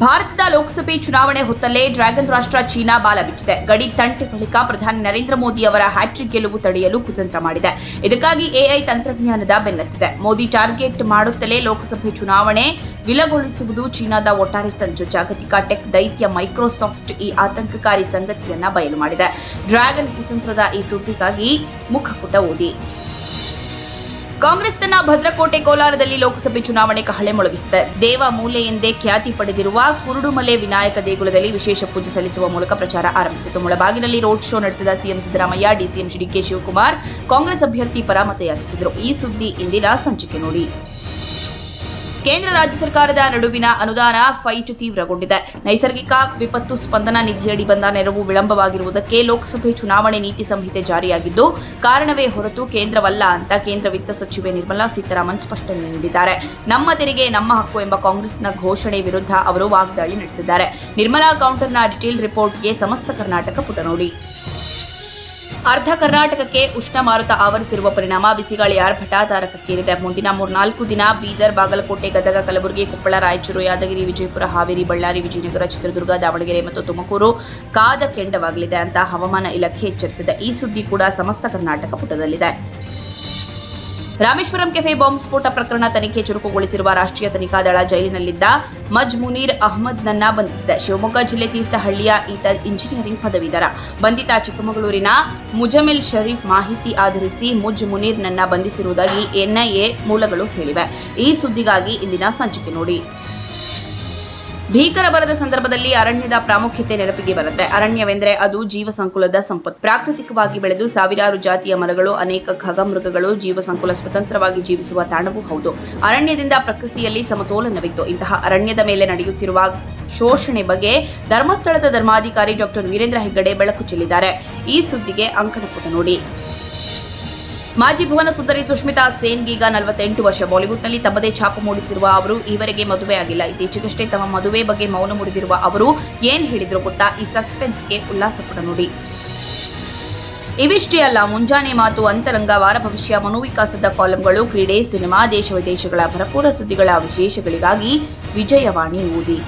ಭಾರತದ ಲೋಕಸಭೆ ಚುನಾವಣೆ ಹೊತ್ತಲ್ಲೇ ಡ್ರ್ಯಾಗನ್ ರಾಷ್ಟ್ರ ಚೀನಾ ಬಾಲ ಬಿಚ್ಚಿದೆ. ಗಡಿ ತಂಟೆ ಬಳಿಕ ಪ್ರಧಾನಿ ನರೇಂದ್ರ ಮೋದಿ ಅವರ ಹ್ಯಾಟ್ರಿಕ್ ಗೆಲುವು ತಡೆಯಲು ಕುತಂತ್ರ ಮಾಡಿದೆ. ಇದಕ್ಕಾಗಿ ಎಐ ತಂತ್ರಜ್ಞಾನದ ಬೆನ್ನತ್ತಿದೆ. ಮೋದಿ ಟಾರ್ಗೆಟ್ ಮಾಡುತ್ತಲೇ ಲೋಕಸಭೆ ಚುನಾವಣೆ ವಿಲಗೊಳಿಸುವುದು ಚೀನಾದ ಒಟ್ಟಾರೆ ಸಂಚು. ಜಾಗತಿಕ ಟೆಕ್ ದೈತ್ಯ ಮೈಕ್ರೋಸಾಫ್ಟ್ ಈ ಆತಂಕಕಾರಿ ಸಂಗತಿಯನ್ನ ಬಯಲು ಮಾಡಿದೆ. ಡ್ರ್ಯಾಗನ್ ಕುತಂತ್ರದ ಈ ಸುದ್ದಿಗಾಗಿ ಮುಖಪುಟ ಓದಿ. ಕಾಂಗ್ರೆಸ್ ತನ್ನ ಭದ್ರಕೋಟೆ ಕೋಲಾರದಲ್ಲಿ ಲೋಕಸಭೆ ಚುನಾವಣೆ ಕಹಳೆ ಮೊಳಗಿಸಿದೆ. ದೇವ ಮೂಲೆ ಎಂದೇ ಖ್ಯಾತಿ ಪಡೆದಿರುವ ಕುರುಡುಮಲೆ ವಿನಾಯಕ ದೇಗುಲದಲ್ಲಿ ವಿಶೇಷ ಪೂಜೆ ಸಲ್ಲಿಸುವ ಮೂಲಕ ಪ್ರಚಾರ ಆರಂಭಿಸಿತು. ಮುಳಬಾಗಿನಲ್ಲಿ ರೋಡ್ ಶೋ ನಡೆಸಿದ C M Siddaramaiah, D C M D K Shivakumar Congress ಅಭ್ಯರ್ಥಿ ಪರ ಮತಯಾಚಿಸಿದರು. ಈ ಸುದ್ದಿ ಇಂದಿನ ಸಂಚಿಕೆ ನೋಡಿ. ಕೇಂದ್ರ ರಾಜ್ಯ ಸರ್ಕಾರದ ನಡುವಿನ ಅನುದಾನ ಫೈಟ್ ತೀವ್ರಗೊಂಡಿದೆ. ನೈಸರ್ಗಿಕ ವಿಪತ್ತು ಸ್ಪಂದನಾ ನಿಧಿಯಡಿ ಬಂದ ನೆರವು ವಿಳಂಬವಾಗಿರುವುದಕ್ಕೆ ಲೋಕಸಭೆ ಚುನಾವಣೆ ನೀತಿ ಸಂಹಿತೆ ಜಾರಿಯಾಗಿದ್ದು, ಕಾರಣವೇ ಹೊರತು ಕೇಂದ್ರವಲ್ಲ ಅಂತ ಕೇಂದ್ರ ವಿತ್ತ ಸಚಿವೆ ನಿರ್ಮಲಾ ಸೀತಾರಾಮನ್ ಸ್ಪಷ್ಟನೆ ನೀಡಿದ್ದಾರೆ. ನಮ್ಮ ತೆರಿಗೆ, ನಮ್ಮ ಹಕ್ಕು ಎಂಬ ಕಾಂಗ್ರೆಸ್ನ ಘೋಷಣೆ ವಿರುದ್ಧ ಅವರು ವಾಗ್ದಾಳಿ ನಡೆಸಿದ್ದಾರೆ. ನಿರ್ಮಲಾ ಕೌಂಟರ್ನ ಡಿಟೇಲ್ ರಿಪೋರ್ಟ್ಗೆ ಸಮಸ್ತ ಕರ್ನಾಟಕ ಪುಟ ನೋಡಿ ಅರ್ಧ ಕರ್ನಾಟಕಕ್ಕೆ ಉಷ್ಣ ಮಾರುತ ಆವರಿಸಿರುವ ಪರಿಣಾಮ ಬಿಸಿಗಾಳಿ ಆರ್ಭಟ ತಾರಕಕ್ಕೇರಿದೆ ಮುಂದಿನ ಮೂರ್ನಾಲ್ಕು ದಿನ ಬೀದರ್, ಬಾಗಲಕೋಟೆ, ಗದಗ, ಕಲಬುರಗಿ, ಕೊಪ್ಪಳ, ರಾಯಚೂರು, ಯಾದಗಿರಿ, ವಿಜಯಪುರ, ಹಾವೇರಿ, ಬಳ್ಳಾರಿ, ವಿಜಯನಗರ, ಚಿತ್ರದುರ್ಗ, ದಾವಣಗೆರೆ ಮತ್ತು ತುಮಕೂರು ಕಾದ ಕೆಂಡವಾಗಲಿದೆ ಅಂತ ಹವಾಮಾನ ಇಲಾಖೆ ಎಚ್ಚರಿಸಿದೆ. ಈ ಸುದ್ದಿ ಕೂಡ ಸಮಸ್ತ ಕರ್ನಾಟಕ ಪುಟದಲ್ಲಿದೆ. ರಾಮೇಶ್ವರಂ ಕೆಫೆ ಬಾಂಬ್ ಸ್ಫೋಟ ಪ್ರಕರಣ ತನಿಖೆ ಚುರುಕುಗೊಳಿಸಿರುವ ರಾಷ್ಟ್ರೀಯ ತನಿಖಾ ದಳ ಜೈಲಿನಲ್ಲಿದ್ದ ಮಜ್ ಮುನೀರ್ ಅಹ್ಮದ್ನನ್ನ ಬಂಧಿಸಿದೆ. ಶಿವಮೊಗ್ಗ ಜಿಲ್ಲೆ ತೀರ್ಥಹಳ್ಳಿಯ ಈತ ಇಂಜಿನಿಯರಿಂಗ್ ಪದವೀಧರ. ಬಂಧಿತ ಚಿಕ್ಕಮಗಳೂರಿನ ಮುಜಮಿಲ್ ಶರೀಫ್ ಮಾಹಿತಿ ಆಧರಿಸಿ ಮುಜ್ ಮುನೀರ್ ನನ್ನ ಬಂಧಿಸಿರುವುದಾಗಿ ಎನ್ಐಎ ಮೂಲಗಳು ಹೇಳಿವೆ. ಈ ಸುದ್ದಿಗಾಗಿ ಇಂದಿನ ಸಂಚಿಕೆ ನೋಡಿ. ಭೀಕರ ಬರದ ಸಂದರ್ಭದಲ್ಲಿ ಅರಣ್ಯದ ಪ್ರಾಮುಖ್ಯತೆ ನೆನಪಿಗೆ ಬರುತ್ತೆ. ಅರಣ್ಯವೆಂದರೆ ಅದು ಜೀವ ಸಂಕುಲದ ಸಂಪತ್ತು. ಪ್ರಾಕೃತಿಕವಾಗಿ ಬೆಳೆದು ಸಾವಿರಾರು ಜಾತಿಯ ಮರಗಳು, ಅನೇಕ ಖಗಮೃಗಗಳು ಜೀವ ಸಂಕುಲ ಸ್ವತಂತ್ರವಾಗಿ ಜೀವಿಸುವ ತಾಣವೂ ಹೌದು. ಅರಣ್ಯದಿಂದ ಪ್ರಕೃತಿಯಲ್ಲಿ ಸಮತೋಲನವಿತ್ತು. ಇಂತಹ ಅರಣ್ಯದ ಮೇಲೆ ನಡೆಯುತ್ತಿರುವ ಶೋಷಣೆ ಬಗ್ಗೆ ಧರ್ಮಸ್ಥಳದ ಧರ್ಮಾಧಿಕಾರಿ ಡಾಕ್ಟರ್ ವೀರೇಂದ್ರ ಹೆಗ್ಗಡೆ ಬೆಳಕು ಚೆಲ್ಲಿದ್ದಾರೆ. ಈ ಸುದ್ದಿಗೆ ಅಂಕಣಪುಟ ನೋಡಿ. ಮಾಜಿ ಭುವನ ಸುಂದರಿ ಸುಷ್ಮಿತಾ ಸೇನ್ಗೀಗ ನಲವತ್ತೆಂಟು ವರ್ಷ. ಬಾಲಿವುಡ್ನಲ್ಲಿ ತಮ್ಮದೇ ಛಾಪು ಮೂಡಿಸಿರುವ ಅವರು ಈವರೆಗೆ ಮದುವೆ ಆಗಿಲ್ಲ ಇತ್ತೀಚೆಗಷ್ಟೇ ತಮ್ಮ ಮದುವೆ ಬಗ್ಗೆ ಮೌನ ಮುಡಿದಿರುವ ಅವರು ಏನ್ ಹೇಳಿದ್ರು ಗೊತ್ತಾ? ಈ ಸಸ್ಪೆನ್ಸ್ಗೆ ಉಲ್ಲಾಸ ಕೂಡ ನೋಡಿ. ಇವಿಷ್ಟೇ ಅಲ್ಲ, ಮುಂಜಾನೆ ಮಾತು ಅಂತರಂಗ, ವಾರ ಭವಿಷ್ಯ ಮನೋವಿಕಾಸದ ಕಾಲಂಗಳು, ಕ್ರೀಡೆ, ಸಿನಿಮಾ, ದೇಶ ವಿದೇಶಗಳ ಭರಪೂರ ಸುದ್ದಿಗಳ ವಿಶೇಷಗಳಿಗಾಗಿ ವಿಜಯವಾಣಿ ಓದಿ.